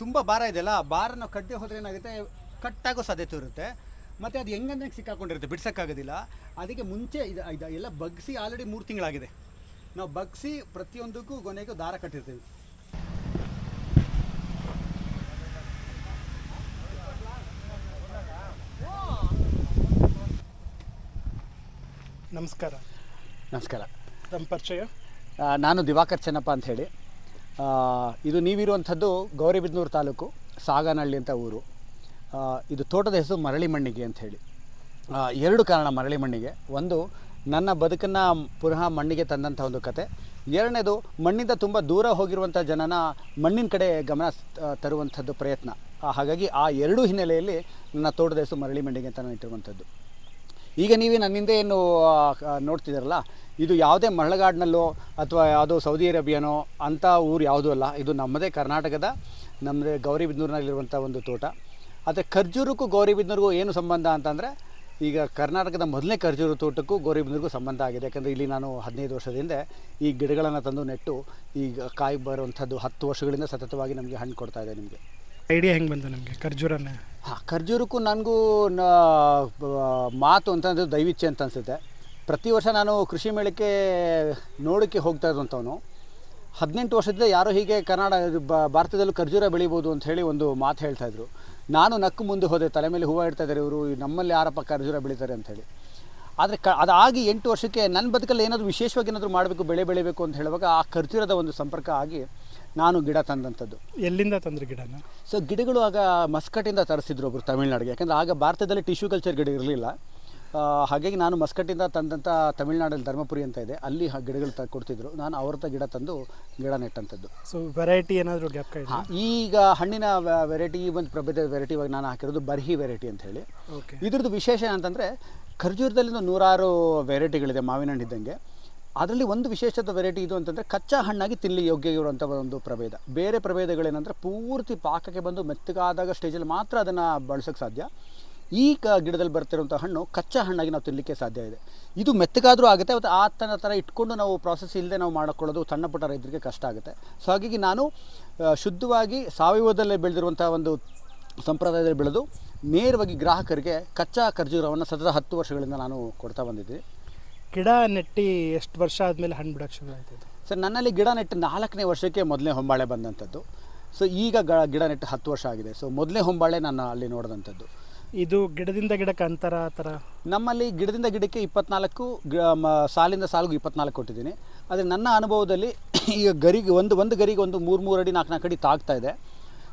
ತುಂಬ ಭಾರ ಇದೆಯಲ್ಲ ಭಾರ ಭಾರನ ಕಟ್ಟಿ ಹೋದರೆ ಏನಾಗುತ್ತೆ? ಕಟ್ಟಾಗೋ ಸಾಧ್ಯತೆ ಇರುತ್ತೆ. ಮತ್ತು ಅದು ಹೆಂಗಂದ್ರೆ ಸಿಕ್ಕಾಕೊಂಡಿರುತ್ತೆ ಬಿಡ್ಸೋಕ್ಕಾಗೋದಿಲ್ಲ. ಅದಕ್ಕೆ ಮುಂಚೆ ಇದು ಇದು ಎಲ್ಲ ಬಗ್ಸಿ ಆಲ್ರೆಡಿ ಮೂರು ತಿಂಗಳಾಗಿದೆ. ನಾವು ಬಗ್ಸಿ ಪ್ರತಿಯೊಂದಕ್ಕೂ ಕೊನೆಗೂ ದಾರ ಕಟ್ಟಿರ್ತೀವಿ. ನಮಸ್ಕಾರ. ನಮಸ್ಕಾರ. ನಮ್ಮ ಪರಿಚಯ? ನಾನು ದಿವಾಕರ್ ಚೆನ್ನಪ್ಪ ಅಂತ ಹೇಳಿ. ಇದು ನೀವಿರುವಂಥದ್ದು ಗೌರಿಬಿದನೂರು ತಾಲೂಕು, ಸಾಗನಹಳ್ಳಿ ಅಂತ ಊರು. ಇದು ತೋಟದ ಹೆಸರು ಮರಳಿ ಮಣ್ಣಿಗೆ ಅಂತ ಹೇಳಿ. ಎರಡು ಕಾರಣ ಮರಳಿ ಮಣ್ಣಿಗೆ ಒಂದು, ನನ್ನ ಬದುಕನ್ನು ಪುನಃ ಮಣ್ಣಿಗೆ ತಂದಂಥ ಒಂದು ಕತೆ. ಎರಡನೇದು, ಮಣ್ಣಿಂದ ತುಂಬ ದೂರ ಹೋಗಿರುವಂಥ ಜನನ ಮಣ್ಣಿನ ಕಡೆ ಗಮನ ತರುವಂಥದ್ದು ಪ್ರಯತ್ನ. ಹಾಗಾಗಿ ಆ ಎರಡೂ ಹಿನ್ನೆಲೆಯಲ್ಲಿ ನನ್ನ ತೋಟದ ಹೆಸರು ಮರಳಿ ಮಣ್ಣಿಗೆ ಅಂತ ನಾನು ಇಟ್ಟಿರುವಂಥದ್ದು. ಈಗ ನೀವೇ ನನ್ನಿಂದ ಏನು ನೋಡ್ತಿದ್ದೀರಲ್ಲ, ಇದು ಯಾವುದೇ ಮರಳಗಾಡಿನಲ್ಲೋ ಅಥವಾ ಯಾವುದೋ ಸೌದಿ ಅರೇಬಿಯಾನೋ ಅಂಥ ಊರು ಯಾವುದೂ ಅಲ್ಲ. ಇದು ನಮ್ಮದೇ ಕರ್ನಾಟಕದ, ನಮ್ಮದೇ ಗೌರಿಬಿದನೂರಿನಲ್ಲಿರುವಂಥ ಒಂದು ತೋಟ. ಆದರೆ ಖರ್ಜೂರಕ್ಕೂ ಗೌರಿಬಿದನೂರಿಗೂ ಏನು ಸಂಬಂಧ ಅಂತಂದರೆ, ಈಗ ಕರ್ನಾಟಕದ ಮೊದಲನೇ ಖರ್ಜೂರ ತೋಟಕ್ಕೂ ಗೌರಿಬಿದನೂರಿಗೂ ಸಂಬಂಧ ಆಗಿದೆ. ಯಾಕಂದರೆ ಇಲ್ಲಿ ನಾನು ಹದಿನೈದು ವರ್ಷದಿಂದ ಈ ಗಿಡಗಳನ್ನು ತಂದು ನೆಟ್ಟು, ಈಗ ಕಾಯಿ ಬರುವಂಥದ್ದು ಹತ್ತು ವರ್ಷಗಳಿಂದ ಸತತವಾಗಿ ನಮಗೆ ಹಣ್ಣು ಕೊಡ್ತಾ ಇದೆ ನಿಮಗೆ. ಐಡಿಯಾ ಹೆಂಗೆ ಬಂತು ನಮಗೆ ಖರ್ಜೂರನೇ? ಹಾಂ, ಖರ್ಜೂರಕ್ಕೂ ನನಗೂ ಮಾತು ಅಂತಂದರೆ ದೈವಿಚ್ಛೆ ಅಂತ ಅನಿಸುತ್ತೆ. ಪ್ರತಿ ವರ್ಷ ನಾನು ಕೃಷಿ ಮೇಳಕ್ಕೆ ನೋಡೋಕ್ಕೆ ಹೋಗ್ತಾ ಇದ್ದಂಥವನು ಹದಿನೆಂಟು ವರ್ಷದಿಂದ ಯಾರೋ ಹೀಗೆ ಬ- ಭಾರತದಲ್ಲೂ ಖರ್ಜೂರ ಬೆಳಿಬೋದು ಅಂತ ಹೇಳಿ ಒಂದು ಮಾತು ಹೇಳ್ತಾ ಇದ್ರು. ನಾನು ನಕ್ಕು ಮುಂದೆ ಹೋದೆ, ತಲೆ ಮೇಲೆ ಹೂವು ಇಡ್ತಾ ಇದ್ದಾರೆ ಇವರು ನಮ್ಮಲ್ಲಿ ಯಾರಪ್ಪ ಖರ್ಜೂರ ಬೆಳೀತಾರೆ ಅಂಥೇಳಿ ಆದರೆ ಕ, ಅದಾಗಿ ಎಂಟು ವರ್ಷಕ್ಕೆ ನನ್ನ ಬದುಕಲ್ಲಿ ಏನಾದರೂ ವಿಶೇಷವಾಗಿ ಏನಾದರೂ ಮಾಡಬೇಕು, ಬೆಳೆ ಬೆಳಿಬೇಕು ಅಂತ ಹೇಳುವಾಗ ಆ ಖರ್ಜೂರದ ಒಂದು ಸಂಪರ್ಕ ಆಗಿ ನಾನು ಗಿಡ ತಂದಂಥದ್ದು. ಎಲ್ಲಿಂದ ತಂದ್ರಿ ಗಿಡನ? ಸೊ ಗಿಡಗಳು ಆಗ ಮಸ್ಕಟ್ಟಿಂದ ತರಿಸಿದ್ರು ಒಬ್ಬರು ತಮಿಳ್ನಾಡಿಗೆ. ಯಾಕಂದ್ರೆ ಆಗ ಭಾರತದಲ್ಲಿ ಟಿಶ್ಯೂ ಕಲ್ಚರ್ ಗಿಡ ಇರಲಿಲ್ಲ. ಹಾಗಾಗಿ ನಾನು ಮಸ್ಕಟ್ಟಿಂದ ತಂದಂಥ ತಮಿಳ್ನಾಡಲ್ಲಿ ಧರ್ಮಪುರಿ ಅಂತ ಇದೆ. ಅಲ್ಲಿ ಗಿಡಗಳು ತ ಕೊಡ್ತಿದ್ರು. ನಾನು ಅವ್ರತ್ತ ಗಿಡ ತಂದು ಗಿಡ ನೆಟ್ಟಂಥದ್ದು. ಸೊ ವೆರೈಟಿ ಏನಾದರೂ ಗ್ಯಾಪ್ ಹಾಂ ಈಗ ಹಣ್ಣಿನ ವೆರೈಟಿ ಒಂದು ಪ್ರಭೇದ ವೆರೈಟಿ ಇವಾಗ ನಾನು ಹಾಕಿರೋದು ಬರ್ಹಿ ವೆರೈಟಿ ಅಂತ ಹೇಳಿ. ಓಕೆ ಇದ್ರದ್ದು ವಿಶೇಷ ಅಂತಂದರೆ ಖರ್ಜೂರದಲ್ಲಿ ನೂರಾರು ವೆರೈಟಿಗಳಿದೆ ಮಾವಿನ ಹಣ್ಣು ಇದ್ದಂಗೆ ಅದರಲ್ಲಿ ಒಂದು ವಿಶೇಷದ ವೆರೈಟಿ ಇದು ಅಂತಂದರೆ ಕಚ್ಚಾ ಹಣ್ಣಾಗಿ ತಿನ್ನಲಿ ಯೋಗ್ಯ ಇರುವಂಥ ಒಂದು ಪ್ರಭೇದ. ಬೇರೆ ಪ್ರಭೇದಗಳೇನಂದರೆ ಪೂರ್ತಿ ಪಾಕಕ್ಕೆ ಬಂದು ಮೆತ್ತಗಾದಾಗ ಸ್ಟೇಜಲ್ಲಿ ಮಾತ್ರ ಅದನ್ನು ಬಳಸೋಕ್ಕೆ ಸಾಧ್ಯ. ಈ ಕ ಗಿಡದಲ್ಲಿ ಬರ್ತಿರುವಂಥ ಹಣ್ಣು ಕಚ್ಚಾ ಹಣ್ಣಾಗಿ ನಾವು ತಿನ್ನಲಿಕ್ಕೆ ಸಾಧ್ಯ ಇದೆ. ಇದು ಮೆತ್ತಗಾದರೂ ಆಗುತ್ತೆ, ಮತ್ತು ಆ ಥರ ಥರ ಇಟ್ಕೊಂಡು ನಾವು ಪ್ರಾಸೆಸ್ ಇಲ್ಲದೆ ನಾವು ಮಾಡಿಕೊಳ್ಳೋದು ಸಣ್ಣ ಪುಟ್ಟ ರೈತರಿಗೆ ಕಷ್ಟ ಆಗುತ್ತೆ. ಸೊ ಹಾಗಾಗಿ ನಾನು ಶುದ್ಧವಾಗಿ ಸಾವಯವದಲ್ಲೇ ಬೆಳೆದಿರುವಂಥ ಒಂದು ಸಂಪ್ರದಾಯದಲ್ಲಿ ಬೆಳೆದು ನೇರವಾಗಿ ಗ್ರಾಹಕರಿಗೆ ಕಚ್ಚಾ ಖರ್ಜೂರವನ್ನು ಸತತ ಹತ್ತು ವರ್ಷಗಳಿಂದ ನಾನು ಕೊಡ್ತಾ ಬಂದಿದ್ದೀನಿ ಗಿಡ ನೆಟ್ಟಿ ಎಷ್ಟು ವರ್ಷ ಆದಮೇಲೆ ಹಣ್ಣು ಬಿಡೋಕ್ಕೆ ಶುರು ಆಯ್ತದು ಸರ್ ನನ್ನಲ್ಲಿ ಗಿಡ ನೆಟ್ಟು ನಾಲ್ಕನೇ ವರ್ಷಕ್ಕೆ ಮೊದಲನೇ ಹೊಂಬಾಳೆ ಬಂದಂಥದ್ದು. ಸೊ ಈಗ ಗ ಗಿಡ ನೆಟ್ಟು ಹತ್ತು ವರ್ಷ ಆಗಿದೆ. ಸೊ ಮೊದಲನೇ ಹೊಂಬಾಳೆ ನಾನು ಅಲ್ಲಿ ನೋಡಿದಂಥದ್ದು. ಇದು ಗಿಡದಿಂದ ಗಿಡಕ್ಕೆ ಅಂತರ ಆ ಥರ? ನಮ್ಮಲ್ಲಿ ಗಿಡದಿಂದ ಗಿಡಕ್ಕೆ ಇಪ್ಪತ್ನಾಲ್ಕು ಸಾಲಿಂದ ಸಾಲಿಗೂ ಇಪ್ಪತ್ನಾಲ್ಕು ಕೊಟ್ಟಿದ್ದೀನಿ. ಆದರೆ ನನ್ನ ಅನುಭವದಲ್ಲಿ ಈಗ ಗರಿಗೆ ಒಂದು ಒಂದು ಗರಿಗೆ ಒಂದು ಮೂರು ಮೂರು ಅಡಿ ನಾಲ್ಕು ನಾಲ್ಕು ಅಡಿ ತಾಗ್ತಾ ಇದೆ.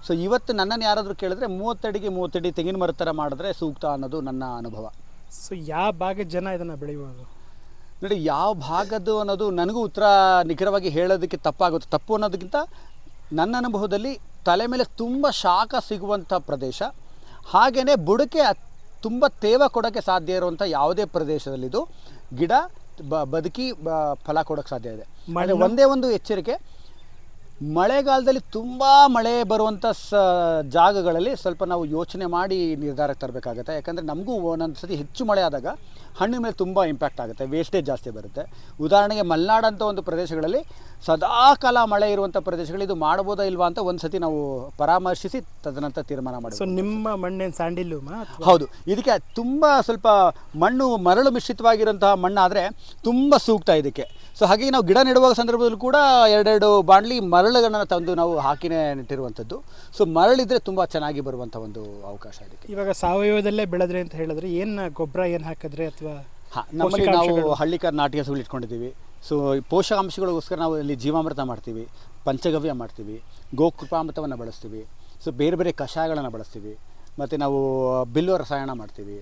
ಸೊ ಇವತ್ತು ನನ್ನನ್ನು ಯಾರಾದರೂ ಕೇಳಿದ್ರೆ ಮೂವತ್ತಡಿಗೆ ಮೂವತ್ತಡಿ ತೆಂಗಿನ ಮರ ಥರ ಮಾಡಿದ್ರೆ ಸೂಕ್ತ ಅನ್ನೋದು ನನ್ನ ಅನುಭವ. ಸೊ ಯಾವ ಭಾಗ ಜನ ಇದನ್ನು ಬೆಳಿಬೋದು ನೋಡಿ ಯಾವ ಭಾಗದ್ದು ಅನ್ನೋದು ನನಗೂ ಉತ್ತರ ನಿಖರವಾಗಿ ಹೇಳೋದಕ್ಕೆ ತಪ್ಪಾಗುತ್ತೆ. ತಪ್ಪು ಅನ್ನೋದಕ್ಕಿಂತ ನನ್ನ ಅನುಭವದಲ್ಲಿ ತಲೆ ಮೇಲೆ ತುಂಬ ಶಾಖ ಸಿಗುವಂಥ ಪ್ರದೇಶ. ಹಾಗೆಯೇ ಬುಡಕ್ಕೆ ಅತ್- ತುಂಬ ತೇವ ಕೊಡೋಕ್ಕೆ ಸಾಧ್ಯ ಇರುವಂಥ ಯಾವುದೇ ಪ್ರದೇಶದಲ್ಲಿದ್ದು ಗಿಡ ಬ ಬದುಕಿ ಬ ಫಲ ಕೊಡೋಕ್ಕೆ ಸಾಧ್ಯ ಇದೆ. ಮಳೆ ಒಂದೇ ಒಂದು ಎಚ್ಚರಿಕೆ ಮಳೆಗಾಲದಲ್ಲಿ ತುಂಬ ಮಳೆ ಬರುವಂಥ ಸ ಜಾಗಗಳಲ್ಲಿ ಸ್ವಲ್ಪ ನಾವು ಯೋಚನೆ ಮಾಡಿ ನಿರ್ಧಾರಕ್ಕೆ ತರಬೇಕಾಗತ್ತೆ. ಯಾಕಂದರೆ ನಮಗೂ ಒಂದೊಂದು ಸತಿ ಹೆಚ್ಚು ಮಳೆ ಆದಾಗ ಹಣ್ಣಿನ ಮೇಲೆ ತುಂಬ ಇಂಪ್ಯಾಕ್ಟ್ ಆಗುತ್ತೆ ವೇಸ್ಟೇಜ್ ಜಾಸ್ತಿ ಬರುತ್ತೆ. ಉದಾಹರಣೆಗೆ ಮಲೆನಾಡಂಥ ಒಂದು ಪ್ರದೇಶಗಳಲ್ಲಿ ಸದಾ ಕಾಲ ಮಳೆ ಇರುವಂಥ ಪ್ರದೇಶಗಳು ಇದು ಮಾಡ್ಬೋದಾ ಇಲ್ವಾ ಅಂತ ಒಂದು ಸತಿ ನಾವು ಪರಾಮರ್ಶಿಸಿ ತದನಂತರ ತೀರ್ಮಾನ ಸೊ ಮಾಡಬೇಕು ನಿಮ್ಮ ಮಣ್ಣಿನ ಸ್ಯಾಂಡಿಲು ಹೌದು ಇದಕ್ಕೆ ತುಂಬ ಸ್ವಲ್ಪ ಮಣ್ಣು ಮರಳು ಮಿಶ್ರಿತವಾಗಿರುವಂತಹ ಮಣ್ಣಾದರೆ ತುಂಬ ಸೂಕ್ತ ಇದಕ್ಕೆ. ಸೊ ಹಾಗಾಗಿ ನಾವು ಗಿಡ ನೆಡುವ ಸಂದರ್ಭದಲ್ಲೂ ಕೂಡ ಎರಡೆರಡು ಬಾಣಲಿ ಮರಳುಗಳನ್ನು ತಂದು ನಾವು ಹಾಕಿನೇ ನೆಟ್ಟಿರುವಂಥದ್ದು. ಸೊ ಮರಳಿದ್ರೆ ತುಂಬ ಚೆನ್ನಾಗಿ ಬರುವಂಥ ಒಂದು ಅವಕಾಶ ಇದೆ ಇವಾಗ ಸಾವಯವದಲ್ಲೇ ಬೆಳೆದ್ರೆ ಅಂತ ಹೇಳಿದ್ರೆ ಏನು ಗೊಬ್ಬರ ಏನು ಹಾಕಿದ್ರೆ ಅಥವಾ ಹಾಂ ನಮ್ಮಲ್ಲಿ ನಾವು ಹಳ್ಳಿಕರ್ ನಾಟಿಗೆ ಹಸುಗಳು ಇಟ್ಕೊಂಡಿದ್ದೀವಿ. ಸೊ ಪೋಷಕಾಂಶಗಳಿಗೋಸ್ಕರ ನಾವು ಇಲ್ಲಿ ಜೀವಾಮೃತ ಮಾಡ್ತೀವಿ ಪಂಚಗವ್ಯ ಮಾಡ್ತೀವಿ ಗೋಕೃಪಾಮೃತವನ್ನು ಬಳಸ್ತೀವಿ ಸೊ ಬೇರೆ ಬೇರೆ ಕಷಾಯಗಳನ್ನು ಬಳಸ್ತೀವಿ ಮತ್ತು ನಾವು ಬಿಲ್ಲು ರಸಾಯನ ಮಾಡ್ತೀವಿ.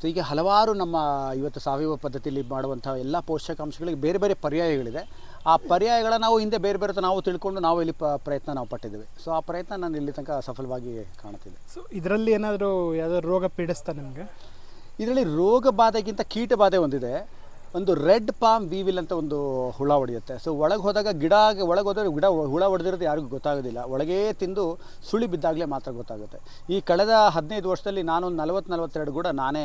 ಸೊ ಹೀಗೆ ಹಲವಾರು ನಮ್ಮ ಇವತ್ತು ಸಾವಯವ ಪದ್ಧತಿಯಲ್ಲಿ ಮಾಡುವಂಥ ಎಲ್ಲ ಪೋಷಕಾಂಶಗಳಿಗೆ ಬೇರೆ ಬೇರೆ ಪರ್ಯಾಯಗಳಿದೆ. ಆ ಪರ್ಯಾಯಗಳ ನಾವು ಹಿಂದೆ ಬೇರೆ ಬೇರೆ ನಾವು ತಿಳ್ಕೊಂಡು ನಾವು ಇಲ್ಲಿ ಪ ಪ್ರಯತ್ನ ನಾವು ಪಟ್ಟಿದ್ದೇವೆ. ಸೊ ಆ ಪ್ರಯತ್ನ ನಾನು ಇಲ್ಲಿ ತನಕ ಸಫಲವಾಗಿ ಕಾಣುತ್ತಿದೆ ಸೊ ಇದರಲ್ಲಿ ಏನಾದರೂ ಯಾವುದಾದ್ರು ರೋಗ ಪೀಡಿಸ್ತಾ ನಿಮಗೆ? ಇದರಲ್ಲಿ ರೋಗ ಬಾಧೆಗಿಂತ ಕೀಟ ಬಾಧೆ ಒಂದಿದೆ. ಒಂದು ರೆಡ್ ಪಾಮ್ ವೀವಿಲ್ ಅಂತ ಒಂದು ಹುಳ ಹೊಡೆಯುತ್ತೆ. ಸೊ ಒಳಗೆ ಹೋದಾಗ ಗಿಡ ಒಳಗೆ ಹೋದರೆ ಗಿಡ ಹುಳ ಹೊಡೆದಿರೋದು ಯಾರಿಗೂ ಗೊತ್ತಾಗೋದಿಲ್ಲ. ಒಳಗೇ ತಿಂದು ಸುಳಿ ಬಿದ್ದಾಗಲೇ ಮಾತ್ರ ಗೊತ್ತಾಗುತ್ತೆ. ಈ ಕಳೆದ ಹದಿನೈದು ವರ್ಷದಲ್ಲಿ ನಾನೊಂದು ನಲವತ್ತು ನಲವತ್ತೆರಡು ಕೂಡ ನಾನೇ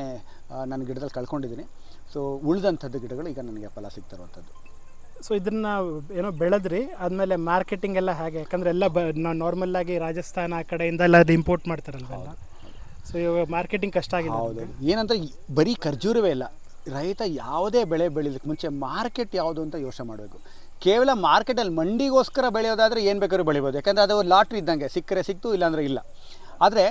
ನನ್ನ ಗಿಡದಲ್ಲಿ ಕಳ್ಕೊಂಡಿದ್ದೀನಿ. ಸೊ ಉಳಿದಂಥದ್ದು ಗಿಡಗಳು ಈಗ ನನಗೆ ಫಲ ಸಿಗ್ತಿರುವಂಥದ್ದು ಸೊ ಇದನ್ನು ಏನೋ ಬೆಳೆದ್ರಿ ಆದಮೇಲೆ ಮಾರ್ಕೆಟಿಂಗ್ ಎಲ್ಲ ಹಾಗೆ ಯಾಕಂದ್ರೆ ಎಲ್ಲ ಬ ನಾರ್ಮಲ್ ಆಗಿ ರಾಜಸ್ಥಾನ ಆ ಕಡೆಯಿಂದ ಎಲ್ಲ ಅದು ಇಂಪೋರ್ಟ್ ಮಾಡ್ತಾರಲ್ವೆಲ್ಲ? ಸೊ ಇವಾಗ ಮಾರ್ಕೆಟಿಂಗ್ ಕಷ್ಟ ಆಗಿದೆ ಹೌದು. ಏನಂದ್ರೆ ಬರೀ ಖರ್ಜೂರವೇ ಇಲ್ಲ. ರೈತ ಯಾವುದೇ ಬೆಳೆ ಬೆಳೀಲಿಕ್ಕೆ ಮುಂಚೆ ಮಾರ್ಕೆಟ್ ಯಾವುದು ಅಂತ ಯೋಚನೆ ಮಾಡಬೇಕು. ಕೇವಲ ಮಾರ್ಕೆಟಲ್ಲಿ ಮಂಡಿಗೋಸ್ಕರ ಬೆಳೆಯೋದಾದರೆ ಏನು ಬೇಕಾದ್ರೂ ಬೆಳಿಬೋದು. ಯಾಕಂದರೆ ಅದು ಲಾಟ್ರಿ ಇದ್ದಂಗೆ. ಸಿಕ್ಕರೆ ಸಿಕ್ತು, ಇಲ್ಲಾಂದ್ರೆ ಇಲ್ಲ. ಆದರೆ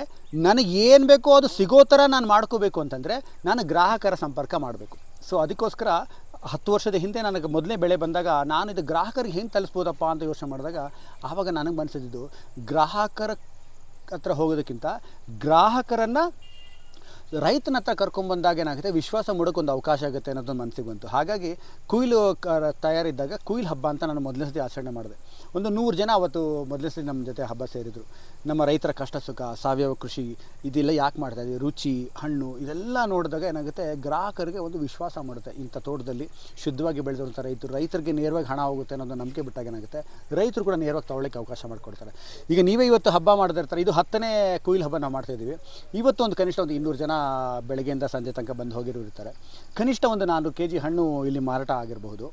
ನನಗೆ ಏನು ಬೇಕೋ ಅದು ಸಿಗೋ ಥರ ನಾನು ಮಾಡ್ಕೋಬೇಕು ಅಂತಂದರೆ ನಾನು ಗ್ರಾಹಕರ ಸಂಪರ್ಕ ಮಾಡಬೇಕು. ಸೊ ಅದಕ್ಕೋಸ್ಕರ ಹತ್ತು ವರ್ಷದ ಹಿಂದೆ ನನಗೆ ಮೊದಲೇ ಬೆಳೆ ಬಂದಾಗ ನಾನು ಇದು ಗ್ರಾಹಕರಿಗೆ ಹೆಂಗೆ ತಲುಸ್ಬೋದಪ್ಪ ಅಂತ ಯೋಚನೆ ಮಾಡಿದಾಗ ಆವಾಗ ನನಗೆ ಮನಸ್ಸಿದ್ದು ಗ್ರಾಹಕರ ಹತ್ರ ಹೋಗೋದಕ್ಕಿಂತ ಗ್ರಾಹಕರನ್ನು ರೈತನ ಹತ್ರ ಕರ್ಕೊಂಡ್ಬಂದಾಗ ಏನಾಗುತ್ತೆ? ವಿಶ್ವಾಸ ಮೂಡೋಕ್ಕೊಂದು ಅವಕಾಶ ಆಗುತ್ತೆ ಅನ್ನೋದು ಮನಸ್ಸಿಗೆ ಬಂತು. ಹಾಗಾಗಿ ಕುಯ್ಲು ಕ- ತಯಾರಿದ್ದಾಗ ಕುಯ್ಲು ಹಬ್ಬ ಅಂತ ನಾನು ಮೊದಲನೇ ಸತಿ ಆಚರಣೆ ಮಾಡಿದೆ. ಒಂದು ನೂರು ಜನ ಅವತ್ತು ಮೊದಲನೇ ಸತಿ ನಮ್ಮ ಜೊತೆ ಹಬ್ಬ ಸೇರಿದರು. ನಮ್ಮ ರೈತರ ಕಷ್ಟ ಸುಖ, ಸಾವಯವ ಕೃಷಿ, ಇದೆಲ್ಲ ಯಾಕೆ ಮಾಡ್ತಾ ಇದ್ದೀವಿ ರುಚಿ, ಹಣ್ಣು, ಇದೆಲ್ಲ ನೋಡಿದಾಗ ಏನಾಗುತ್ತೆ? ಗ್ರಾಹಕರಿಗೆ ಒಂದು ವಿಶ್ವಾಸ ಮಾಡುತ್ತೆ ಇಂಥ ತೋಟದಲ್ಲಿ ಶುದ್ಧವಾಗಿ ಬೆಳೆದಿರುವಂಥ ರೈತರು. ರೈತರಿಗೆ ನೇರವಾಗಿ ಹಣ ಹೋಗುತ್ತೆ ಅನ್ನೋದು ನಂಬಿಕೆ ಬಿಟ್ಟಾಗ ಏನಾಗುತ್ತೆ? ರೈತರು ಕೂಡ ನೇರವಾಗಿ ತಗೊಳ್ಳಿಕ್ಕೆ ಅವಕಾಶ ಮಾಡಿಕೊಡ್ತಾರೆ. ಈಗ ನೀವೇ ಇವತ್ತು ಹಬ್ಬ ಮಾಡ್ದಿರ್ತಾರೆ ಇದು ಹತ್ತನೇ ಕುಯ್ಲು ಹಬ್ಬ ನಾವು ಮಾಡ್ತಾ ಇದ್ದೀವಿ. ಇವತ್ತು ಒಂದು ಕನಿಷ್ಠ ಒಂದು ಇನ್ನೂರು ಜನ ಬೆಳಗ್ಗೆಯಿಂದ ಸಂಜೆ ತನಕ ಬಂದು ಹೋಗಿರೋ ಇರ್ತಾರೆ. ಕನಿಷ್ಠ ಒಂದು ನಾನ್ನೂರು ಕೆ ಜಿ ಹಣ್ಣು ಇಲ್ಲಿ ಮಾರಾಟ ಆಗಿರಬಹುದು.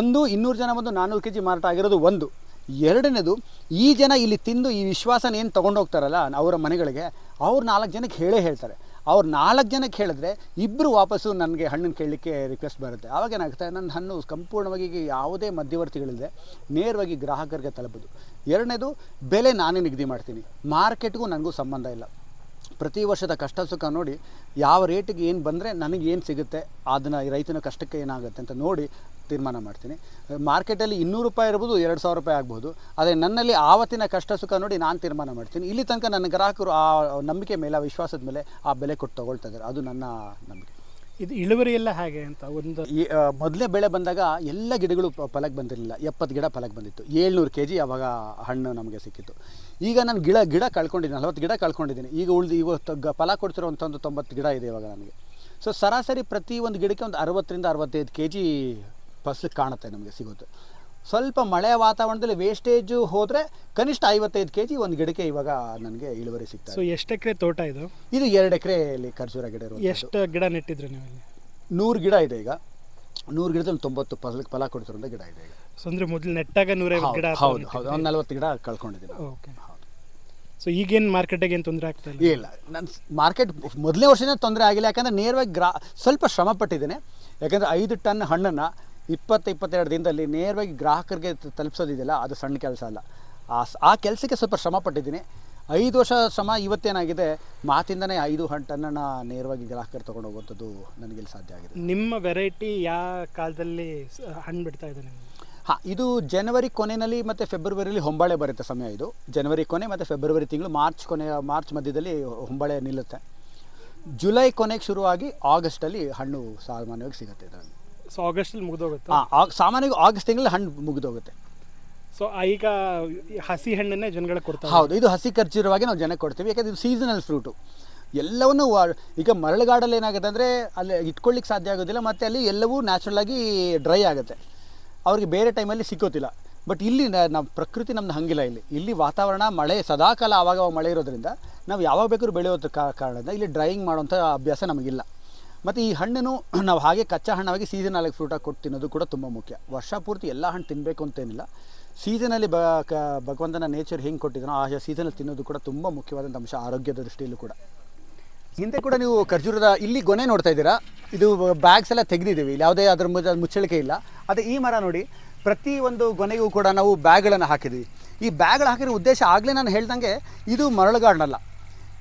ಒಂದು ಇನ್ನೂರು ಜನ ಬಂದು ನಾನ್ನೂರು ಕೆ ಜಿ ಮಾರಾಟ ಆಗಿರೋದು ಒಂದು. ಎರಡನೇದು, ಈ ಜನ ಇಲ್ಲಿ ತಿಂದು ಈ ವಿಶ್ವಾಸನ ಏನು ತೊಗೊಂಡೋಗ್ತಾರಲ್ಲ ಅವರ ಮನೆಗಳಿಗೆ, ಅವ್ರು ನಾಲ್ಕು ಜನಕ್ಕೆ ಹೇಳೇ ಹೇಳ್ತಾರೆ. ಅವ್ರು ನಾಲ್ಕು ಜನಕ್ಕೆ ಹೇಳಿದ್ರೆ ಇಬ್ಬರು ವಾಪಸ್ಸು ನನಗೆ ಹಣ್ಣನ್ನು ಕೇಳಲಿಕ್ಕೆ ರಿಕ್ವೆಸ್ಟ್ ಬರುತ್ತೆ. ಆವಾಗ ಏನಾಗುತ್ತೆ ನನ್ನ ಹಣ್ಣು ಸಂಪೂರ್ಣವಾಗಿ ಯಾವುದೇ ಮಧ್ಯವರ್ತಿಗಳಿಲ್ಲದೆ ನೇರವಾಗಿ ಗ್ರಾಹಕರಿಗೆ ತಲುಪೋದು. ಎರಡನೇದು, ಬೆಲೆ ನಾನೇ ನಿಗದಿ ಮಾಡ್ತೀನಿ. ಮಾರ್ಕೆಟ್ಗೂ ನನಗೂ ಸಂಬಂಧ ಇಲ್ಲ. ಪ್ರತಿ ವರ್ಷದ ಕಷ್ಟ ಸುಖ ನೋಡಿ ಯಾವ ರೇಟಿಗೆ ಏನು ಬಂದರೆ ನನಗೆ ಏನು ಸಿಗುತ್ತೆ, ಅದನ್ನು ರೈತನ ಕಷ್ಟಕ್ಕೆ ಏನಾಗುತ್ತೆ ಅಂತ ನೋಡಿ ತೀರ್ಮಾನ ಮಾಡ್ತೀನಿ. ಮಾರ್ಕೆಟಲ್ಲಿ ಇನ್ನೂರು ರೂಪಾಯಿ ಇರ್ಬೋದು, ಎರಡು ಸಾವಿರ ರೂಪಾಯಿ ಆಗ್ಬೋದು. ಆದರೆ ನನ್ನಲ್ಲಿ ಆವತ್ತಿನ ಕಷ್ಟ ಸುಖ ನೋಡಿ ನಾನು ತೀರ್ಮಾನ ಮಾಡ್ತೀನಿ. ಇಲ್ಲಿ ತನಕ ನನ್ನ ಗ್ರಾಹಕರು ಆ ನಂಬಿಕೆ ಮೇಲೆ, ಆ ವಿಶ್ವಾಸದ ಮೇಲೆ ಆ ಬೆಲೆ ಕೊಟ್ಟು ತೊಗೊಳ್ತಾ ಇದ್ದಾರೆ. ಅದು ನನ್ನ ನಂಬಿಕೆ. ಇದು ಇಳುವರಿ ಎಲ್ಲ ಹಾಗೆ ಅಂತ ಒಂದು ಮೊದಲೇ ಬೆಳೆ ಬಂದಾಗ ಎಲ್ಲ ಗಿಡಗಳು ಫಲಕ್ಕೆ ಬಂದಿರಲಿಲ್ಲ. ಎಪ್ಪತ್ತು ಗಿಡ ಫಲಕ್ಕೆ ಬಂದಿತ್ತು. ಏಳ್ನೂರು ಕೆ ಜಿ ಅವಾಗ ಹಣ್ಣು ನಮಗೆ ಸಿಕ್ಕಿತ್ತು. ಈಗ ನಾನು ಗಿಡ ಗಿಡ ಕಳ್ಕೊಂಡಿದ್ದೀನಿ, ನಲವತ್ತು ಗಿಡ ಕಳ್ಕೊಂಡಿದ್ದೀನಿ. ಈಗ ಉಳಿದು ಇವತ್ತು ಫಲ ಕೊಡ್ತಿರೋ ಒಂದು ತೊಂಬತ್ತು ಗಿಡ ಇದೆ ಇವಾಗ ನನಗೆ ಸೊ ಸರಾಸರಿ ಪ್ರತಿ ಒಂದು ಗಿಡಕ್ಕೆ ಒಂದು ಅರವತ್ತರಿಂದ ಅರವತ್ತೈದು ಕೆ ಜಿ ಫಸಲು ಕಾಣುತ್ತೆ ನಮಗೆ, ಸಿಗುತ್ತೆ. ಸ್ವಲ್ಪ ಮಳೆ ವಾತಾವರಣದಲ್ಲಿ ವೇಸ್ಟೇಜು ಹೋದರೆ ಕನಿಷ್ಠ ಐವತ್ತೈದು ಕೆ ಜಿ ಒಂದು ಗಿಡಕ್ಕೆ ಇವಾಗ ನನಗೆ ಇಳುವರಿ ಸಿಗ್ತದೆ ಸೊ ಎಷ್ಟು ಎಕರೆ ತೋಟ ಇದು? ಇದು ಎರಡು ಎಕರೆಯಲ್ಲಿ ಖರ್ಜೂರ ಗಿಡ ಇರೋದು ಎಷ್ಟು ಗಿಡ ನೆಟ್ಟಿದ್ರು ನೀವು ಇಲ್ಲಿ? ನೂರು ಗಿಡ ಇದೆ ಈಗ. ನೂರು ಗಿಡದಲ್ಲಿ ತೊಂಬತ್ತು ಫಸಲಿಗೆ ಫಲ ಕೊಡ್ತಿರೋ ಗಿಡ ಇದೆ ಈಗ. ಸೊ ಅಂದ್ರೆ ಮೊದಲು ನೆಟ್ಟಾಗ ನೂರೈವತ್ತು ಗಿಡ ಹೌದು ಹೌದು. ಒಂದು ನಲ್ವತ್ತು ಗಿಡ ಕಳ್ಕೊಂಡಿದ್ದೀನಿ ಓಕೆ. ಸೊ ಈಗೇನು ಮಾರ್ಕೆಟಿಗೆ ಏನು ತೊಂದರೆ ಆಗ್ತಾ ಇಲ್ಲ? ಇಲ್ಲ. ನನ್ನ ಮಾರ್ಕೆಟ್ ಮೊದಲನೇ ವರ್ಷನೇ ತೊಂದರೆ ಆಗಿಲ್ಲ. ಯಾಕಂದರೆ ನೇರವಾಗಿ ಗ್ರಾ ಸ್ವಲ್ಪ ಶ್ರಮ ಪಟ್ಟಿದ್ದೇನೆ. ಯಾಕಂದರೆ ಐದು ಟನ್ ಹಣ್ಣನ್ನು ಇಪ್ಪತ್ತು ಇಪ್ಪತ್ತೆರಡು ದಿನದಲ್ಲಿ ನೇರವಾಗಿ ಗ್ರಾಹಕರಿಗೆ ತಲುಪಿಸೋದಿದೆಯಲ್ಲ ಅದು ಸಣ್ಣ ಕೆಲಸ ಅಲ್ಲ. ಆ ಆ ಕೆಲಸಕ್ಕೆ ಸ್ವಲ್ಪ ಶ್ರಮ ಪಟ್ಟಿದ್ದೀನಿ. ಐದು ವರ್ಷ ಶ್ರಮ ಇವತ್ತೇನಾಗಿದೆ? ಮಾತಿಂದನೇ ಐದು ಹಂಟನ್ನು ಟನ್ನನ್ನು ನೇರವಾಗಿ ಗ್ರಾಹಕರು ತೊಗೊಂಡು ಹೋಗುವಂಥದ್ದು ನನಗಿಲ್ಲಿ ಸಾಧ್ಯ ಆಗಿದೆ. ನಿಮ್ಮ ವೆರೈಟಿ ಯಾವ ಕಾಲದಲ್ಲಿ ಹಣ್ಣು ಬಿಡ್ತಾ ಇದೆ ನಿಮ್ಗೆ? ಹಾಂ ಇದು ಜನವರಿ ಕೊನೆಯಲ್ಲಿ ಮತ್ತು ಫೆಬ್ರವರಿಯಲ್ಲಿ ಹೊಂಬಾಳೆ ಬರುತ್ತೆ ಸಮಯ ಇದು. ಜನವರಿ ಕೊನೆ ಮತ್ತು ಫೆಬ್ರವರಿ ತಿಂಗಳು ಮಾರ್ಚ್ ಕೊನೆ ಮಾರ್ಚ್ ಮಧ್ಯದಲ್ಲಿ ಹೊಂಬಾಳೆ ನಿಲ್ಲುತ್ತೆ. ಜುಲೈ ಕೊನೆಗೆ ಶುರುವಾಗಿ ಆಗಸ್ಟಲ್ಲಿ ಹಣ್ಣು ಸಾಮಾನ್ಯವಾಗಿ ಸಿಗುತ್ತೆ ಇದರಲ್ಲಿ. ಸೊ ಆಗಸ್ಟಲ್ಲಿ ಮುಗಿದೋಗುತ್ತೆ. ಸಾಮಾನ್ಯವಾಗಿ ಆಗಸ್ಟ್ ತಿಂಗಳಲ್ಲಿ ಹಣ್ಣು ಮುಗಿದೋಗುತ್ತೆ. ಸೊ ಈಗ ಹಸಿ ಹಣ್ಣನ್ನೇ ಜನಗಳಿಗೆ ಕೊಡ್ತಾರೆ. ಹೌದು ಇದು ಹಸಿ ಖರ್ಚಿರುವಾಗಿ ನಾವು ಜನಕ್ಕೆ ಕೊಡ್ತೀವಿ. ಯಾಕಂದ್ರೆ ಇದು ಸೀಸನಲ್ ಫ್ರೂಟು ಎಲ್ಲವನ್ನು ಈಗ ಮರಳುಗಾಡಲ್ಲಿ ಏನಾಗುತ್ತೆ ಅಂದರೆ ಅಲ್ಲಿ ಇಟ್ಕೊಳ್ಳಿಕ್ಕೆ ಸಾಧ್ಯ ಆಗೋದಿಲ್ಲ ಮತ್ತು ಅಲ್ಲಿ ಎಲ್ಲವೂ ನ್ಯಾಚುರಲ್ ಆಗಿ ಡ್ರೈ ಆಗುತ್ತೆ. ಅವ್ರಿಗೆ ಬೇರೆ ಟೈಮಲ್ಲಿ ಸಿಕ್ಕೋತಿಲ್ಲ. ಬಟ್ ಇಲ್ಲಿ ನಮ್ಮ ನಾವು ಪ್ರಕೃತಿ ನಮ್ದು ಹಂಗಿಲ್ಲ ಇಲ್ಲಿ. ಇಲ್ಲಿ ವಾತಾವರಣ ಮಳೆ ಸದಾಕಾಲ ಆವಾಗ ಮಳೆ ಇರೋದ್ರಿಂದ ನಾವು ಯಾವಾಗ ಬೇಕಾದ್ರೂ ಬೆಳೆಯೋದ ಕಾರಣದಿಂದ ಇಲ್ಲಿ ಡ್ರೈಯಿಂಗ್ ಮಾಡುವಂಥ ಅಭ್ಯಾಸ ನಮಗಿಲ್ಲ. ಮತ್ತು ಈ ಹಣ್ಣನ್ನು ನಾವು ಹಾಗೆ ಕಚ್ಚಾ ಹಣ್ಣಾಗಿ ಸೀಸನಲ್ಲಾಗಿ ಫ್ರೂಟಾಗಿ ಕೊಟ್ಟು ತಿನ್ನೋದು ಕೂಡ ತುಂಬ ಮುಖ್ಯ. ವರ್ಷ ಪೂರ್ತಿ ಎಲ್ಲ ಹಣ್ಣು ತಿನ್ನಬೇಕು ಅಂತೇನಿಲ್ಲ ಸೀಸನಲ್ಲಿ ಬ ಕ ಭಗವಂತನ ನೇಚರ್ ಹೆಂಗೆ ಕೊಟ್ಟಿದ್ದಾನೋ ಆ ಸೀಸನಲ್ಲಿ ತಿನ್ನೋದು ಕೂಡ ತುಂಬ ಮುಖ್ಯವಾದಂಥ ಅಂಶ ಆರೋಗ್ಯದ ದೃಷ್ಟಿಯಲ್ಲೂ ಕೂಡ. ಹಿಂದೆ ಕೂಡ ನೀವು ಖರ್ಜೂರದ ಇಲ್ಲಿ ಗೊನೆ ನೋಡ್ತಾ ಇದ್ದೀರಾ? ಇದು ಬ್ಯಾಗ್ಸ್ ಎಲ್ಲ ತೆಗೆದಿದ್ದೀವಿ. ಇಲ್ಲಿ ಯಾವುದೇ ಅದರ ಮುಚ್ಚ- ಮುಚ್ಚಳಿಕೆ ಇಲ್ಲ. ಅದು ಈ ಮರ ನೋಡಿ, ಪ್ರತಿ ಒಂದು ಗೊನೆಗೂ ಕೂಡ ನಾವು ಬ್ಯಾಗ್ಗಳನ್ನು ಹಾಕಿದ್ವಿ. ಈ ಬ್ಯಾಗ್ಗಳು ಹಾಕಿರೋ ಉದ್ದೇಶ ಆಗಲೇ ನಾನು ಹೇಳ್ದಂಗೆ ಇದು ಮರಳುಗಾಡನಲ್ಲ.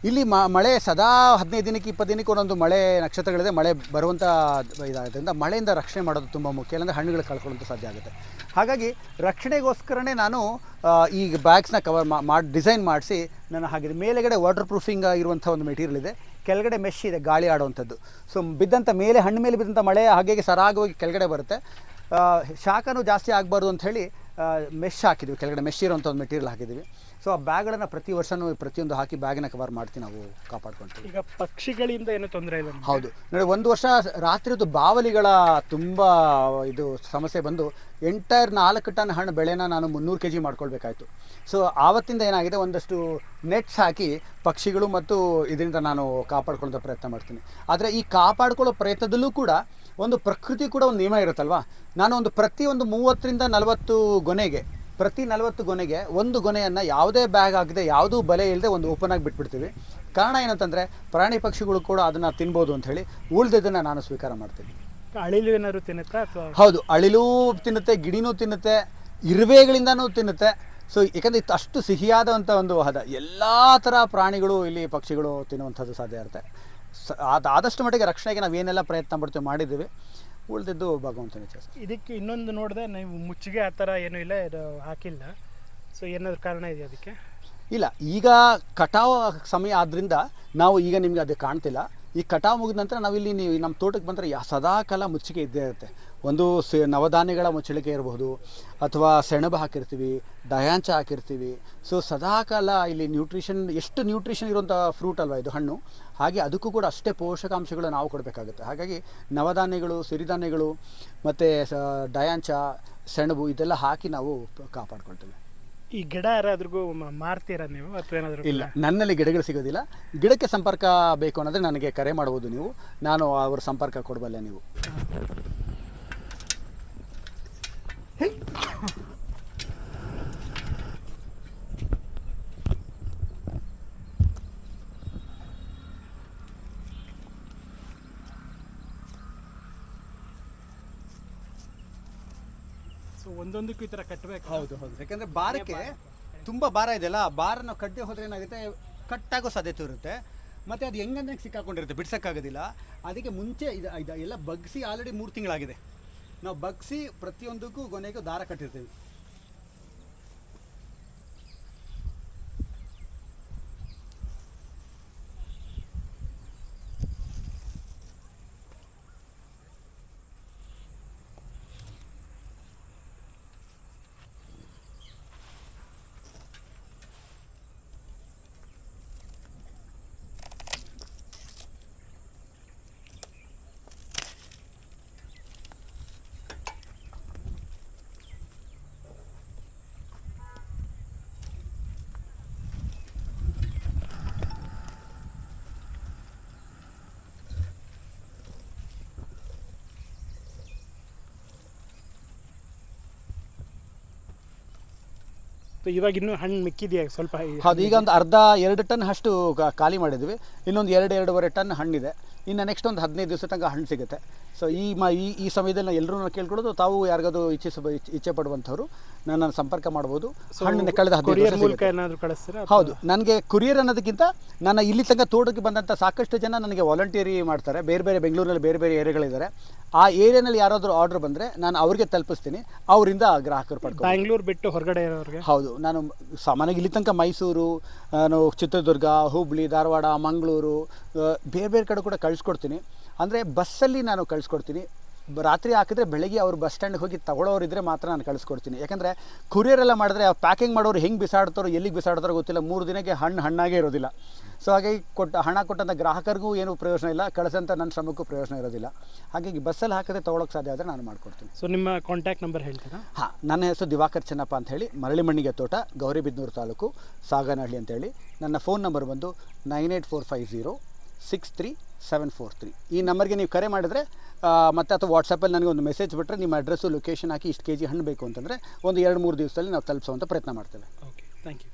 ಇಲ್ಲಿ ಮ, ಮಳೆ ಸದಾ ಹದಿನೈದು ದಿನಕ್ಕೆ ಇಪ್ಪತ್ತು ದಿನಕ್ಕೆ ಒಂದೊಂದು ಮಳೆ ನಕ್ಷತ್ರಗಳಿದೆ. ಮಳೆ ಬರುವಂಥ ಇದಾಗೋದ್ರಿಂದ ಮಳೆಯಿಂದ ರಕ್ಷಣೆ ಮಾಡೋದು ತುಂಬ ಮುಖ್ಯ. ಇಲ್ಲಾಂದರೆ ಹಣ್ಣುಗಳು ಕಳ್ಕೊಳ್ಳೋಂಥ ಸಾಧ್ಯ ಆಗುತ್ತೆ. ಹಾಗಾಗಿ ರಕ್ಷಣೆಗೋಸ್ಕರನೇ ನಾನು ಈ ಬ್ಯಾಗ್ಸ್ನ ಕವರ್ ಮಾಡಿ ಡಿಸೈನ್ ಮಾಡಿಸಿ ನಾನು ಹಾಗೆ ಮೇಲೆಗಡೆ ವಾಟರ್ ಪ್ರೂಫಿಂಗ್ ಆಗಿರುವಂಥ ಒಂದು ಮೆಟೀರಿಯಲ್ ಇದೆ. ಕೆಳಗಡೆ ಮೆಶ್ ಇದೆ, ಗಾಳಿ ಆಡುವಂಥದ್ದು. ಸೊ ಬಿದ್ದಂಥ ಮೇಲೆ, ಹಣ್ಣು ಮೇಲೆ ಬಿದ್ದಂಥ ಮಳೆ ಹಾಗೆ ಸರಾಗವಾಗಿ ಕೆಳಗಡೆ ಬರುತ್ತೆ. ಶಾಖನೂ ಜಾಸ್ತಿ ಆಗಬಾರ್ದು ಅಂತ ಹೇಳಿ ಮೆಶ್ ಹಾಕಿದ್ವಿ. ಕೆಳಗಡೆ ಮೆಶ್ ಇರೋಂಥ ಒಂದು ಮೆಟೀರಿಯಲ್ ಹಾಕಿದ್ದೀವಿ. ಸೊ ಆ ಬ್ಯಾಗ್ಗಳನ್ನು ಪ್ರತಿ ವರ್ಷವೂ ಪ್ರತಿಯೊಂದು ಹಾಕಿ ಬ್ಯಾಗಿನ ಕವರ್ ಮಾಡ್ತೀವಿ ನಾವು ಕಾಪಾಡ್ಕೊಳ್ತೀವಿ ಈಗ ಪಕ್ಷಿಗಳಿಂದ ಏನು ತೊಂದರೆ ಇಲ್ಲ ಹೌದು. ನೋಡಿ ಒಂದು ವರ್ಷ ರಾತ್ರಿದು ಬಾವಲಿಗಳ ತುಂಬ ಇದು ಸಮಸ್ಯೆ ಬಂದು ಎಂಟೈರ್ ನಾಲ್ಕು ಟನ್ ಹಣ್ಣು ಬೆಳೆನ ನಾನು ಮುನ್ನೂರು ಕೆ ಜಿ ಮಾಡ್ಕೊಳ್ಬೇಕಾಯ್ತು. ಸೊ ಆವತ್ತಿಂದ ಏನಾಗಿದೆ ಒಂದಷ್ಟು ನೆಟ್ಸ್ ಹಾಕಿ ಪಕ್ಷಿಗಳು ಮತ್ತು ಇದರಿಂದ ನಾನು ಕಾಪಾಡ್ಕೊಳ್ಳೋ ಪ್ರಯತ್ನ ಮಾಡ್ತೀನಿ. ಆದರೆ ಈ ಕಾಪಾಡ್ಕೊಳ್ಳೋ ಪ್ರಯತ್ನದಲ್ಲೂ ಕೂಡ ಒಂದು ಪ್ರಕೃತಿ ಕೂಡ ಒಂದು ನಿಯಮ ಇರುತ್ತಲ್ವಾ? ನಾನು ಒಂದು ಪ್ರತಿ ಒಂದು ಮೂವತ್ತರಿಂದ ನಲವತ್ತು ಗೊನೆಗೆ ಪ್ರತಿ ನಲವತ್ತು ಗೊನೆಗೆ ಒಂದು ಗೊನೆಯನ್ನು ಯಾವುದೇ ಬ್ಯಾಗ್ ಆಗದೆ ಯಾವುದೂ ಬಲೆ ಇಲ್ಲದೆ ಒಂದು ಓಪನ್ ಆಗಿ ಬಿಟ್ಬಿಡ್ತೀವಿ. ಕಾರಣ ಏನಂತಂದರೆ ಪ್ರಾಣಿ ಪಕ್ಷಿಗಳು ಕೂಡ ಅದನ್ನು ತಿನ್ಬೋದು ಅಂತ ಹೇಳಿ ಉಳಿದಿದ್ದನ್ನು ನಾನು ಸ್ವೀಕಾರ ಮಾಡ್ತೀನಿ. ಅಳಿಲು ಏನಾದ್ರು ತಿನ್ನುತ್ತಾ ಅಥವಾ? ಹೌದು ಅಳಿಲೂ ತಿನ್ನುತ್ತೆ ಗಿಡಿನೂ ತಿನ್ನುತ್ತೆ ಇರುವೆಗಳಿಂದನೂ ತಿನ್ನುತ್ತೆ. ಸೊ ಯಾಕಂದರೆ ಇತ್ತು ಅಷ್ಟು ಸಿಹಿಯಾದಂಥ ಒಂದು ಹದ ಎಲ್ಲ ಥರ ಪ್ರಾಣಿಗಳು ಇಲ್ಲಿ ಪಕ್ಷಿಗಳು ತಿನ್ನುವಂಥದ್ದು ಸಾಧ್ಯ ಇರುತ್ತೆ. ಸ ಆದಷ್ಟು ಮಟ್ಟಿಗೆ ರಕ್ಷಣೆಗೆ ನಾವು ಏನೆಲ್ಲ ಪ್ರಯತ್ನ ಪಡ್ತೀವಿ ಮಾಡಿದ್ದೀವಿ. ಉಳಿದಿದ್ದು ಭಗವಂತನ ಇಚ್ಛೆ ಸರ್. ಇದಕ್ಕೆ ಇನ್ನೊಂದು ನೋಡಿದೆ ನೀವು ಮುಚ್ಚಿಗೆ ಆ ಥರ ಏನೂ ಇಲ್ಲ ಇದು ಹಾಕಿಲ್ಲ. ಸೊ ಏನಾದ್ರು ಕಾರಣ ಇದೆಯಾ ಅದಕ್ಕೆ? ಇಲ್ಲ ಈಗ ಕಟಾವು ಸಮಯ ಆದ್ದರಿಂದ ನಾವು ಈಗ ನಿಮಗೆ ಅದು ಕಾಣ್ತಿಲ್ಲ. ಈ ಕಟಾವು ಮುಗಿದ ನಂತರ ನಾವಿಲ್ಲಿ ನೀವು ನಮ್ಮ ತೋಟಕ್ಕೆ ಬಂದರೆ ಯಾ ಸದಾ ಕಾಲ ಮುಚ್ಚಿಗೆ ಇದ್ದೇ ಇರುತ್ತೆ. ಒಂದು ಸೆ ನವಧಾನ್ಯಗಳ ಮುಚ್ಚಳಿಕೆ ಇರಬಹುದು, ಅಥವಾ ಸೆಣಬು ಹಾಕಿರ್ತೀವಿ, ಡಯಾಂಚ ಹಾಕಿರ್ತೀವಿ. ಸೊ ಸದಾ ಕಾಲ ಇಲ್ಲಿ ನ್ಯೂಟ್ರಿಷನ್ ಎಷ್ಟು ನ್ಯೂಟ್ರಿಷನ್ ಇರುವಂಥ ಫ್ರೂಟ್ ಅಲ್ವಾ ಇದು ಹಣ್ಣು, ಹಾಗೆ ಅದಕ್ಕೂ ಕೂಡ ಅಷ್ಟೇ ಪೋಷಕಾಂಶಗಳು ನಾವು ಕೊಡಬೇಕಾಗುತ್ತೆ. ಹಾಗಾಗಿ ನವಧಾನ್ಯಗಳು, ಸಿರಿಧಾನ್ಯಗಳು, ಮತ್ತು ಸ ಸೆಣಬು ಇದೆಲ್ಲ ಹಾಕಿ ನಾವು ಕಾಪಾಡ್ಕೊಳ್ತೇವೆ. ಈ ಗಿಡ ಯಾರಾದ್ರಿಗೂ ಮಾರ್ತೀರಾ ನೀವು? ಅಥವಾ ಏನಾದರೂ ಇಲ್ಲ ನನ್ನಲ್ಲಿ ಗಿಡಗಳು ಸಿಗೋದಿಲ್ಲ. ಗಿಡಕ್ಕೆ ಸಂಪರ್ಕ ಬೇಕು ಅನ್ನೋದ್ರೆ ನನಗೆ ಕರೆ ಮಾಡ್ಬೋದು ನೀವು. ನಾನು ಅವ್ರ ಸಂಪರ್ಕ ಕೊಡಬಲ್ಲೆ ನೀವು. ಸೊ ಒಂದೊಂದಕ್ಕೂ ಈ ತರ ಕಟ್ಟಬೇಕು ಹೌದು ಹೌದು. ಯಾಕಂದ್ರೆ ಬಾರಕ್ಕೆ ತುಂಬಾ ಭಾರ ಇದೆಯಲ್ಲ ಭಾರ ನಾವು ಕಡ್ಡಿ ಹೋದ್ರೆ ಏನಾಗುತ್ತೆ ಕಟ್ಟಾಗೋ ಸಾಧ್ಯತೆ ಇರುತ್ತೆ. ಮತ್ತೆ ಅದು ಹೆಂಗಂದ್ರೆ ಸಿಕ್ಕಾಕೊಂಡಿರುತ್ತೆ ಬಿಡ್ಸೋಕ್ಕಾಗೋದಿಲ್ಲ. ಅದಕ್ಕೆ ಮುಂಚೆ ಇದು ಇದು ಎಲ್ಲ ಬಗ್ಸಿ ಆಲ್ರೆಡಿ ಮೂರು ತಿಂಗಳಾಗಿದೆ. ನಾವು ಬಗ್ಸಿ ಪ್ರತಿಯೊಂದಕ್ಕೂ ಕೊನೆಗೂ ದಾರ ಕಟ್ಟಿರ್ತೀವಿ. ಇವಾಗ ಇನ್ನೂ ಹಣ್ಣು ಮಿಕ್ಕಿದೆಯಾ ಸ್ವಲ್ಪ ಹೌದು ಈಗ ಒಂದು ಅರ್ಧ ಎರಡು ಟನ್ ಅಷ್ಟು ಖಾಲಿ ಮಾಡಿದ್ವಿ. ಇನ್ನೊಂದು ಎರಡು ಎರಡೂವರೆ ಟನ್ ಹಣ್ಣಿದೆ. ಇನ್ನು ನೆಕ್ಸ್ಟ್ ಒಂದು ಹದಿನೈದು ದಿವಸ ತನಕ ಹಣ್ಣು ಸಿಗುತ್ತೆ. ಸೊ ಈ ಮ ಈ ಈ ಸಮಯದಲ್ಲಿ ನಾವು ಎಲ್ಲರೂ ಕೇಳ್ಕೊಳ್ಳೋದು ತಾವು ಯಾರಿಗಾದ್ರು ಇಚ್ಛಿಸ ಇಚ್ಛೆ- ಪಡುವಂಥವ್ರು ನನ್ನನ್ನು ಸಂಪರ್ಕ ಮಾಡ್ಬೋದು. ಹಣ್ಣನ್ನು ಕಳೆದ ಹದಿನೈದು ಕೊರಿಯರ್ ಮೂಲಕ ಏನಾದರೂ ಕಳಿಸ್ತೀರಾ ಹೌದು. ನನಗೆ ಕುರಿಯರ್ ಅನ್ನೋದಕ್ಕಿಂತ ನನ್ನ ಇಲ್ಲಿ ತನಕ ತೋಟಕ್ಕೆ ಬಂದಂಥ ಸಾಕಷ್ಟು ಜನ ನನಗೆ ವಾಲಂಟಿಯರಿ ಮಾಡ್ತಾರೆ. ಬೇರೆ ಬೇರೆ ಬೆಂಗಳೂರಲ್ಲಿ ಬೇರೆ ಬೇರೆ ಏರಿಯಾಗಳಿದ್ದಾರೆ. ಆ ಏರಿಯಾನಲ್ಲಿ ಯಾರಾದರೂ ಆರ್ಡರ್ ಬಂದರೆ ನಾನು ಅವ್ರಿಗೆ ತಲುಪಿಸ್ತೀನಿ. ಅವರಿಂದ ಗ್ರಾಹಕರು ಪಡ್ಕೊಂಡು ಬೆಂಗಳೂರು ಬಿಟ್ಟು ಹೊರಗಡೆ ಇರೋರಿಗೆ? ಹೌದು. ನಾನು ಸಾಮಾನ್ಯವಾಗಿ ಇಲ್ಲಿ ತನಕ ಮೈಸೂರು ನಾನು ಚಿತ್ರದುರ್ಗ ಹುಬ್ಳಿ ಧಾರವಾಡ ಮಂಗಳೂರು ಬೇರೆ ಬೇರೆ ಕಡೆ ಕೂಡ ಕಳಿಸ್ಕೊಡ್ತೀನಿ. ಅಂದರೆ ಬಸ್ಸಲ್ಲಿ ನಾನು ಕಳಿಸ್ಕೊಡ್ತೀನಿ. ರಾತ್ರಿ ಹಾಕಿದ್ರೆ ಬೆಳಗ್ಗೆ ಅವ್ರು ಬಸ್ ಸ್ಟ್ಯಾಂಡ್ಗೆ ಹೋಗಿ ತಗೊಳ್ಳೋರಿದ್ರೆ ಮಾತ್ರ ನಾನು ಕಳಿಸ್ಕೊಡ್ತೀನಿ. ಯಾಕಂದರೆ ಕುರಿಯರೆಲ್ಲ ಮಾಡಿದ್ರೆ ಪ್ಯಾಕಿಂಗ್ ಮಾಡೋರು ಹೆಂಗೆ ಬಿಸಾಡ್ತಾರೋ ಎಲ್ಲಿಗೆ ಬಿಸಾಡ್ತಾರೋ ಗೊತ್ತಿಲ್ಲ. ಮೂರು ದಿನಕ್ಕೆ ಹಣ್ಣು ಹಣ್ಣಾಗೇ ಇರೋದಿಲ್ಲ. ಸೊ ಹಾಗಾಗಿ ಕೊಟ್ಟ ಹಣ ಕೊಟ್ಟಂಥ ಗ್ರಾಹಕರಿಗೂ ಏನೂ ಪ್ರಯೋಜನ ಇಲ್ಲ. ಕಳಿಸಂಥ ನನ್ನ ಶ್ರಮಕ್ಕೂ ಪ್ರಯೋಜನ ಇರೋದಿಲ್ಲ. ಹಾಗಾಗಿ ಬಸ್ಸಲ್ಲಿ ಹಾಕಿದ್ರೆ ತೊಗೊಳಕ್ಕೆ ಸಾಧ್ಯ ಆದರೆ ನಾನು ಮಾಡ್ಕೊಡ್ತೀನಿ. ಸೊ ನಿಮ್ಮ ಕಾಂಟ್ಯಾಕ್ಟ್ ನಂಬರ್ ಹೇಳ್ತೀರಾ? ಹಾಂ ನನ್ನ ಹೆಸರು ದಿವಾಕರ್ ಚೆನ್ನಪ್ಪ ಅಂತ ಹೇಳಿ. ಮರಳಿಮಣ್ಣಿಗೆ ತೋಟ ಗೌರಿಬಿದ್ನೂರು ತಾಲೂಕು ಸಾಗನಹಳ್ಳಿ ಅಂತೇಳಿ ನನ್ನ ಫೋನ್ ನಂಬರ್ ಬಂದು nine eight four five zero six three seven four three ಈ ನಂಬರ್ಗೆ ನೀವು ಕರೆ ಮಾಡಿದ್ರೆ ಮತ್ತು ಅಥವಾ ವಾಟ್ಸಪ್ಪಲ್ಲಿ ನನಗೆ ಒಂದು ಮೆಸೇಜ್ ಬಿಟ್ಟರೆ ನಿಮ್ಮ ಅಡ್ರೆಸ್ಸು ಲೊಕೇಶನ್ ಹಾಕಿ ಇಷ್ಟು ಕೆ ಜಿ ಹಣ್ಣು ಬೇಕು ಅಂತಂದರೆ ಒಂದು ಎರಡು ಮೂರು ದಿವಸದಲ್ಲಿ ನಾವು ತಲುಪಿಸುವಂಥ ಪ್ರಯತ್ನ ಮಾಡ್ತೇವೆ. Okay thank you